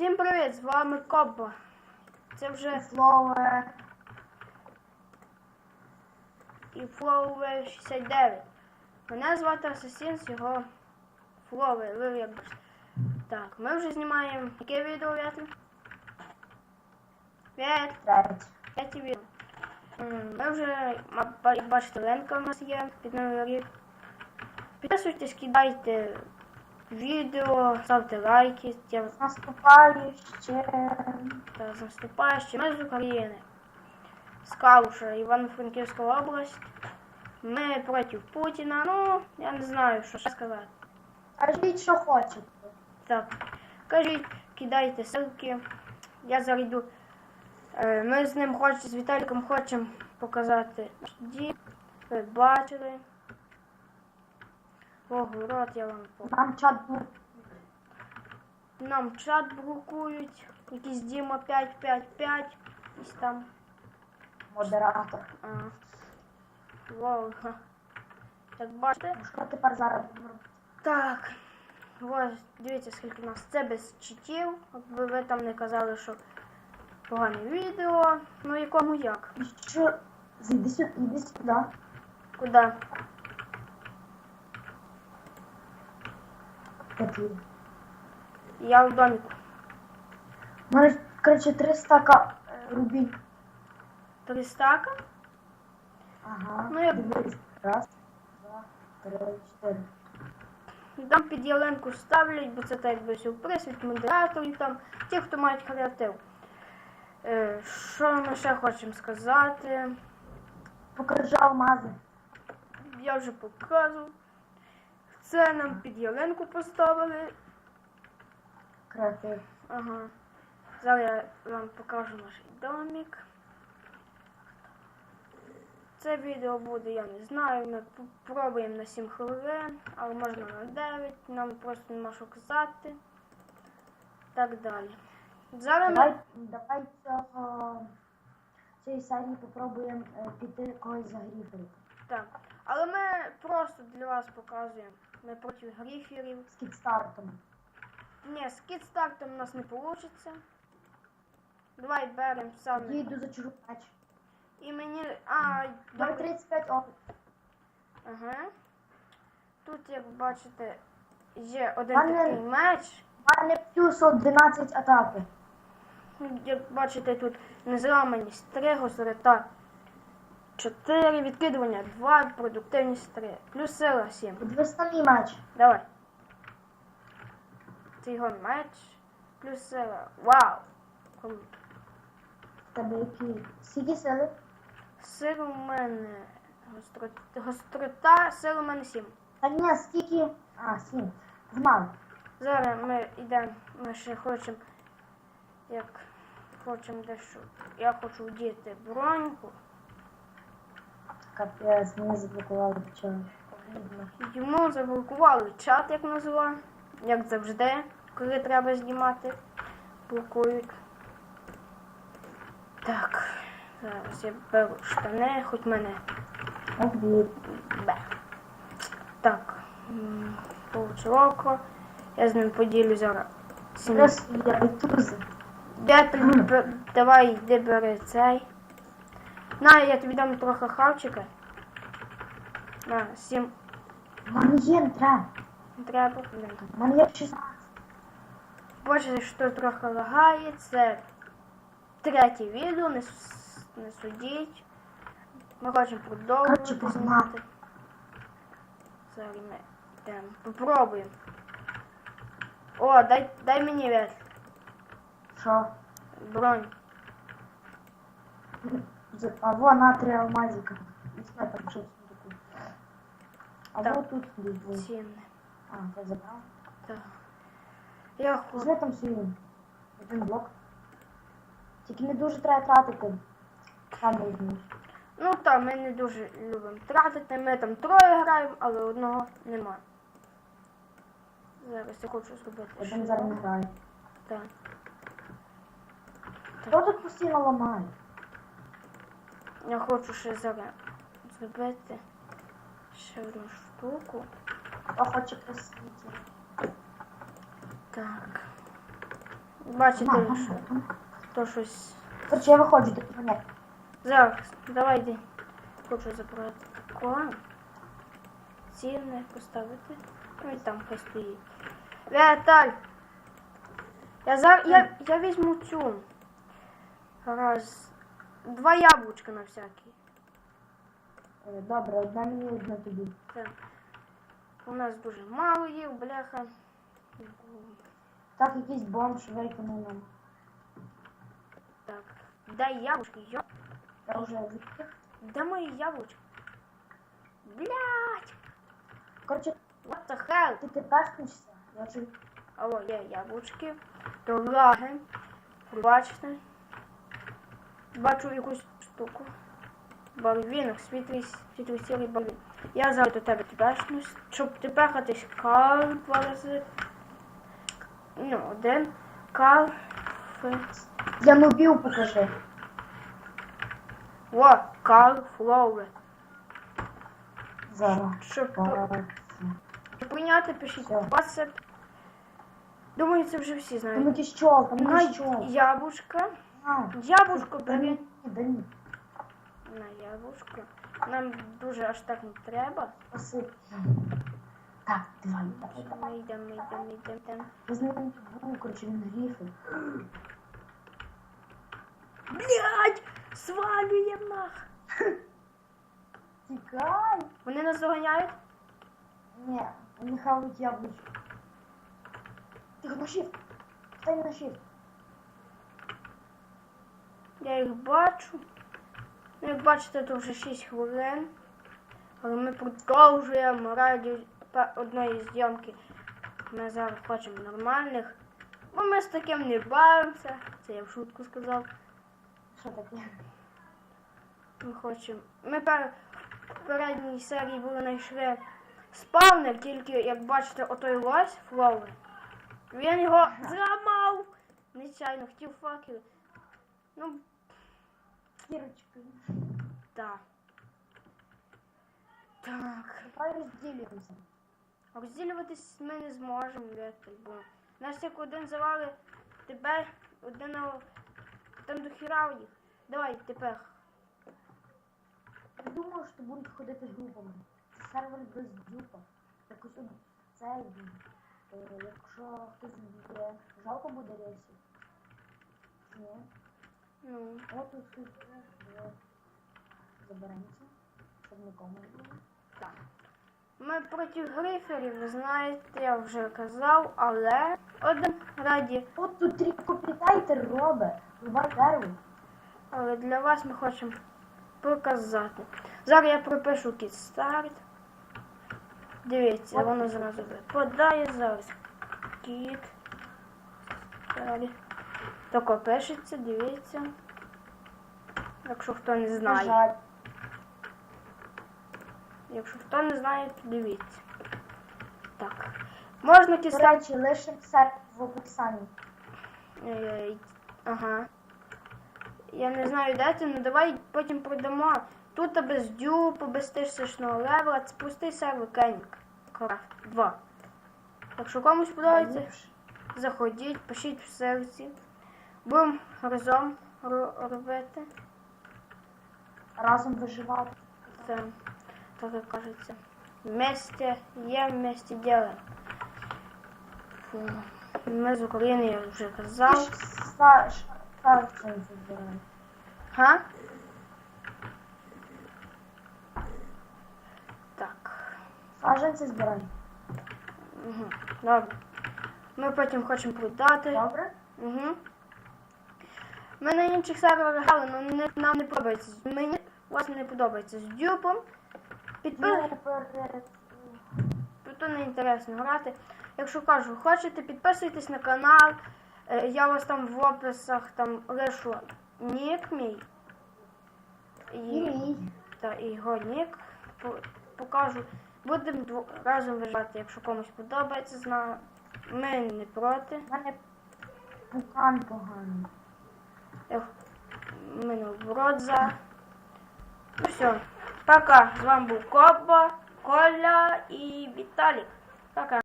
Всім привіт! З вами Кобба. Це вже Слово і Флоуе 69. Мене звати Асасін, його Флоуе, ви як бачите. Так, ми вже знімаємо яке відео? Вєт, третє. третє відео. Ми вже, бачите, Ленка у нас є під новий рік. Підписуйтесь, кидайте відео, ставте лайки. Я Наступаю ще та з наступаючим. Ми з України. З Калуша, Івано-Франківська область. Ми проти Путіна. Ну, я не знаю, що ще сказати. кажіть, що хочете. Так, кажіть, кидайте ссылки. Я зайду. Е, Ми з ним хоч, з Віталіком хочемо показати. Ви бачили. Огород я вам покажу. Нам чат Нам чат блокують. Якийсь Діма 555. Якийсь там. модератор. А. Вау. Так бачите? Ну, Що тепер зараз будемо робити? Так. Ось, дивіться, скільки у нас. Це без читів. Якби ви там не казали, що погане відео. Ну якому як? Що? Зайди сюди, іди сюди. Куди? Де? Я в доміку. У мене, коротше, три стака е, рубін. Три стака? Ага. Ну, я- Дивись. Раз, два, три, чотири. Там під ялинку ставлять, бо це так якби сюрприз від модераторів там, ті, хто мають креатив. Е, що ми ще хочемо сказати? Покажи алмази. Я вже показував. Це нам під ялинку поставили. Креатив. Ага. Зараз я вам покажу наш домик. Це відео буде, я не знаю. Ми спробуємо на 7 хвилин, але можна на 9, нам просто нема що казати. Так далі. Зараз Давай, ми... давай цього цієї серії попробуємо е, піти когось загріфити. Так. Але ми просто для вас показуємо. Ми проти гріферів. З кікстартом. Ні, з кідстартом у нас не вийде. Давай беремо Я саме. йду за чужу меч. І мені. А, Давай добре. 35 опит. Ага. Тут, як бачите, є один Пане- такий меч. У мене плюс 11 атаки. Як бачите, тут незламаність 3, гострota 4, відкидування 2, продуктивність 3, плюс сила 7. Подивись на мій меч. Давай. Це його меч, плюс сила. Вау! Круто. Тебе які? Скільки сили? Сила у мене гострота, гострота сила у мене 7. Та ні, скільки? А, 7. Знав. Зараз ми йдемо, ми ще хочемо, як хочемо дещо. Я хочу вдіти броньку. Капець, мені заблокували почали. Йому заблокували чат, як назва, як завжди, коли треба знімати. Блокують. Так, зараз я беру штани, хоч мене Обід. бе. Так, полчроко. Я з ним поділю зараз. Сім. Я давай йди бери цей. На, я тобі дам трохи хавчика. На, сім У мене є не треба. не треба. блін. У мене є 16. Бачите, що трохи лагає. Це третє відео, не, с- не судіть. Ми хочемо Коротше, продовжувати погнали. знімати. Зараз ми йдемо. Попробуємо. О, дай, дай мені вес. Що? Бронь. А во на три алмазика. І все там щось таке. А Так. во тут десь був. Цінне. А, ти забрав? Так. Я хочу. Візьми там свій один блок. Тільки не дуже треба тратити. Сам візьмеш. Ну так, ми не дуже любимо тратити. Ми там троє граємо, але одного нема. Зараз я хочу зробити. Один зараз не грає. Так. Хто тут постійно ламає? Я хочу ще зараз зробити ще одну штуку. Хто хоче красити? Так. Бачите, що ага, там. то щось. Короче, я виходжу, ти поняття. Зараз, давай йди. Хочу забрати кола. Ціни поставити. Ну і там хай стоїть. Віталь! Я зараз. Я, я візьму цю. Раз. Два яблучка на всякий. Е, Добре, одна мені, одна тобі. Так. У нас дуже мало їх, бляха. Так, якийсь бомж виконав нам. Так. Дай яблучки, йо. Я вже відкрив. Де мої яблучки? Блять! Короче, What the hell? ти ти пешкнешся. Я вже Алло, є яблучки. То лаги. Бачите? Бачу якусь штуку. Барвінок, світлий, світлий сірий барвін. Я зараз до тебе тепешнусь, щоб тепехатись кал два рази. Ну, один. Кал. Я нубів покажи. О, кал флоуе. Зараз. Щоб прийняти, пишіть Все. WhatsApp. Думаю, це вже всі Там знають. якийсь чол, там На якийсь яблучка. А, Яблучко да бери. ні, да. На яблучко. Нам дуже аж так не треба. Спасибо. Так, давай, давай, давай. Ми йдемо, ми йдемо, ми йдемо, йдемо. Я з ним був, короче, він гріфи. Блять! Свалюємо нах! Тікай! Вони нас доганяють? Ні, вони хавають яблучко. Тихо, на shift. Стань на shift. Я їх бачу. Ну, як бачите, то вже 6 хвилин. Але ми продовжуємо раді одної зйомки. Ми зараз хочемо нормальних. Бо ми з таким не бавимося. Це я в шутку сказав. Що таке? Ми хочемо. Ми пер... в передній серії були знайшли спавнер, тільки як бачите, отой лось флоуер. Він його зламав. Нечайно хотів факел. Ну, Кірочка. так. Так. Давай розділюємося. Розділюватись ми не зможемо, Віталь, бо нас як один завали, тепер один там до хіра їх. Давай тепер. Я думав, що будуть ходити групами. Це сервер без дюпа. Якось от цей. Е, Якщо хтось буде, жалко буде рейсів. Ні. Ну, От тут є. Заберемося. Щоб нікому не було. так. Ми проти гриферів, ви знаєте, я вже казав, але один раді. От тут три копітайтер робить. Рубай дерево. Але для вас ми хочемо показати. Зараз я пропишу кіт старт. Дивіться, воно зразу випадає зараз. Кіт. Старт. Тако пишеться, дивіться. Якщо хто не знає. жаль. Якщо хто не знає, то дивіться. Так. Можна речі, лише сервер в описанні. Ага. Я не знаю, де ти, ну давай потім продамо. Тут без дюпу, без тисячного левела. Це сервер Кенік. Крафт 2. Якщо комусь подобається, заходіть, пишіть в серці. Будемо разом робити. Разом виживати. Це так як кажеться. Вместе є, вместе. Фу. Ми з України, я вже Ти казав. ж ста- ш- Га? Так. Саджанці збирай. Угу. Добре. Ми потім хочемо продати. Добре? Угу. Ми на інших серверах грали, але нам не подобається. Мені власне не подобається з дюпом. Підпис... Ну. Тут не інтересно грати. Якщо кажу, хочете, підписуйтесь на канал. Е, Я вас там в описах там лишу нік мій. І та, і його нік покажу. Будемо разом виживати, якщо комусь подобається з. Ми не проти. У мене пукан поганий. Наоборот за. Ну все. Пока. З вами був Коба, Коля і Віталік. Пока.